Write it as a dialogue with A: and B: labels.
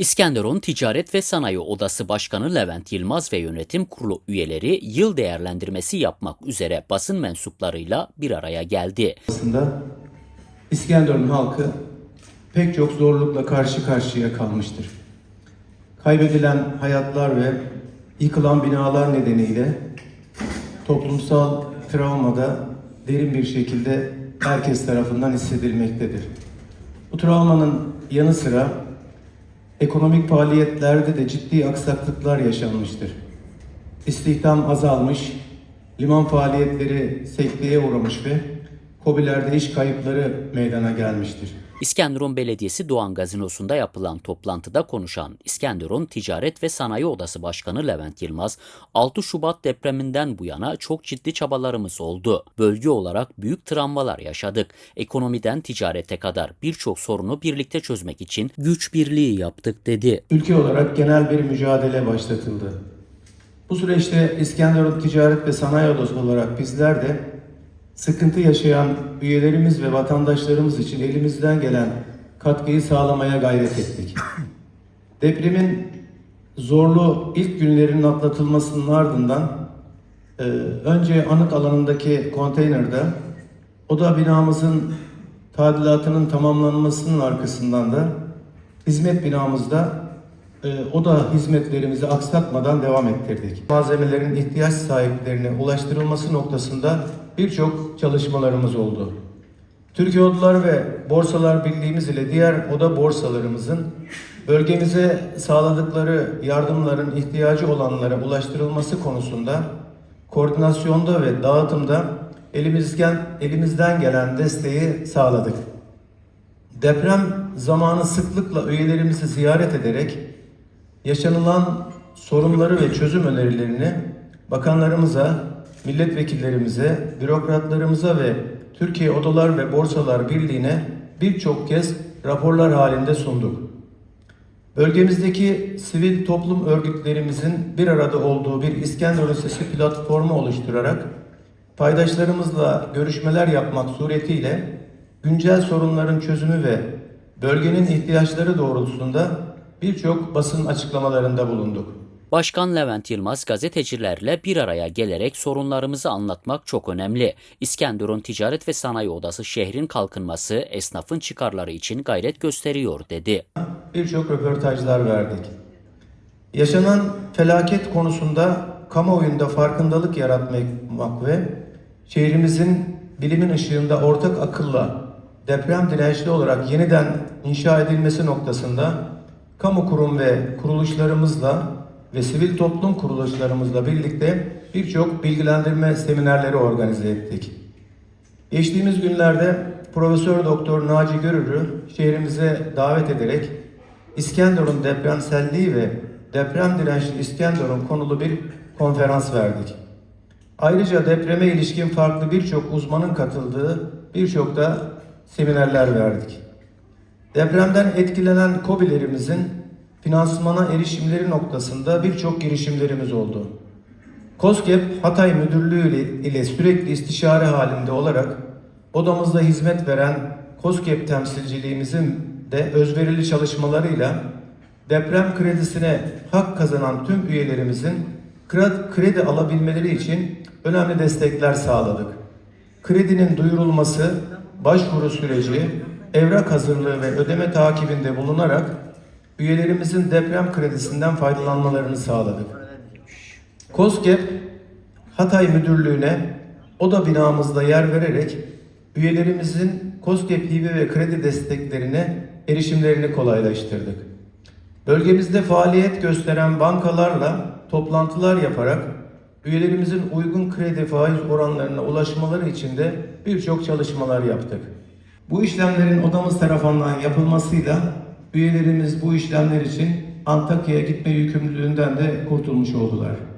A: İskenderun Ticaret ve Sanayi Odası Başkanı Levent Yılmaz ve yönetim kurulu üyeleri yıl değerlendirmesi yapmak üzere basın mensuplarıyla bir araya geldi.
B: aslında İskenderun halkı pek çok zorlukla karşı karşıya kalmıştır. Kaybedilen hayatlar ve yıkılan binalar nedeniyle toplumsal travmada derin bir şekilde herkes tarafından hissedilmektedir. Bu travmanın yanı sıra ekonomik faaliyetlerde de ciddi aksaklıklar yaşanmıştır. İstihdam azalmış, liman faaliyetleri sekteye uğramış ve KOBİ'lerde iş kayıpları meydana gelmiştir.
A: İskenderun Belediyesi Doğan Gazinosu'nda yapılan toplantıda konuşan İskenderun Ticaret ve Sanayi Odası Başkanı Levent Yılmaz, 6 Şubat depreminden bu yana çok ciddi çabalarımız oldu. Bölge olarak büyük travmalar yaşadık. Ekonomiden ticarete kadar birçok sorunu birlikte çözmek için güç birliği yaptık dedi.
B: Ülke olarak genel bir mücadele başlatıldı. Bu süreçte İskenderun Ticaret ve Sanayi Odası olarak bizler de sıkıntı yaşayan üyelerimiz ve vatandaşlarımız için elimizden gelen katkıyı sağlamaya gayret ettik. Depremin zorlu ilk günlerinin atlatılmasının ardından e, önce anıt alanındaki konteynerde oda binamızın tadilatının tamamlanmasının arkasından da hizmet binamızda e, oda hizmetlerimizi aksatmadan devam ettirdik. Malzemelerin ihtiyaç sahiplerine ulaştırılması noktasında birçok çalışmalarımız oldu. Türkiye Odalar ve Borsalar Birliğimiz ile diğer oda borsalarımızın bölgemize sağladıkları yardımların ihtiyacı olanlara ulaştırılması konusunda koordinasyonda ve dağıtımda elimizden, elimizden gelen desteği sağladık. Deprem zamanı sıklıkla üyelerimizi ziyaret ederek yaşanılan sorunları ve çözüm önerilerini bakanlarımıza, milletvekillerimize, bürokratlarımıza ve Türkiye Odalar ve Borsalar Birliği'ne birçok kez raporlar halinde sunduk. Bölgemizdeki sivil toplum örgütlerimizin bir arada olduğu bir İskenderun Sesi platformu oluşturarak paydaşlarımızla görüşmeler yapmak suretiyle güncel sorunların çözümü ve bölgenin ihtiyaçları doğrultusunda birçok basın açıklamalarında bulunduk.
A: Başkan Levent Yılmaz gazetecilerle bir araya gelerek sorunlarımızı anlatmak çok önemli. İskenderun Ticaret ve Sanayi Odası şehrin kalkınması, esnafın çıkarları için gayret gösteriyor dedi.
B: birçok röportajlar verdik. Yaşanan felaket konusunda kamuoyunda farkındalık yaratmak ve şehrimizin bilimin ışığında ortak akılla deprem dirençli olarak yeniden inşa edilmesi noktasında kamu kurum ve kuruluşlarımızla ve sivil toplum kuruluşlarımızla birlikte birçok bilgilendirme seminerleri organize ettik. Geçtiğimiz günlerde Profesör Doktor Naci Görür'ü şehrimize davet ederek İskenderun depremselliği ve deprem dirençli İskenderun konulu bir konferans verdik. Ayrıca depreme ilişkin farklı birçok uzmanın katıldığı birçok da seminerler verdik. Depremden etkilenen KOBİ'lerimizin finansmana erişimleri noktasında birçok girişimlerimiz oldu. KOSGEB Hatay Müdürlüğü ile- sürekli istişare halinde olarak odamızda hizmet veren KOSGEB temsilciliğimizin de özverili çalışmalarıyla deprem kredisine hak kazanan tüm üyelerimizin kre- kredi alabilmeleri için önemli destekler sağladık. Kredinin duyurulması, başvuru süreci, evrak hazırlığı ve ödeme takibinde bulunarak üyelerimizin deprem kredisinden faydalanmalarını sağladık. KOSGEB Hatay Müdürlüğü'ne oda binamızda yer vererek üyelerimizin KOSGEB hibe ve kredi desteklerine erişimlerini kolaylaştırdık. Bölgemizde faaliyet gösteren bankalarla toplantılar yaparak üyelerimizin uygun kredi faiz oranlarına ulaşmaları için de birçok çalışmalar yaptık. Bu işlemlerin odamız tarafından yapılmasıyla üyelerimiz bu işlemler için Antakya'ya gitme yükümlülüğünden de kurtulmuş oldular.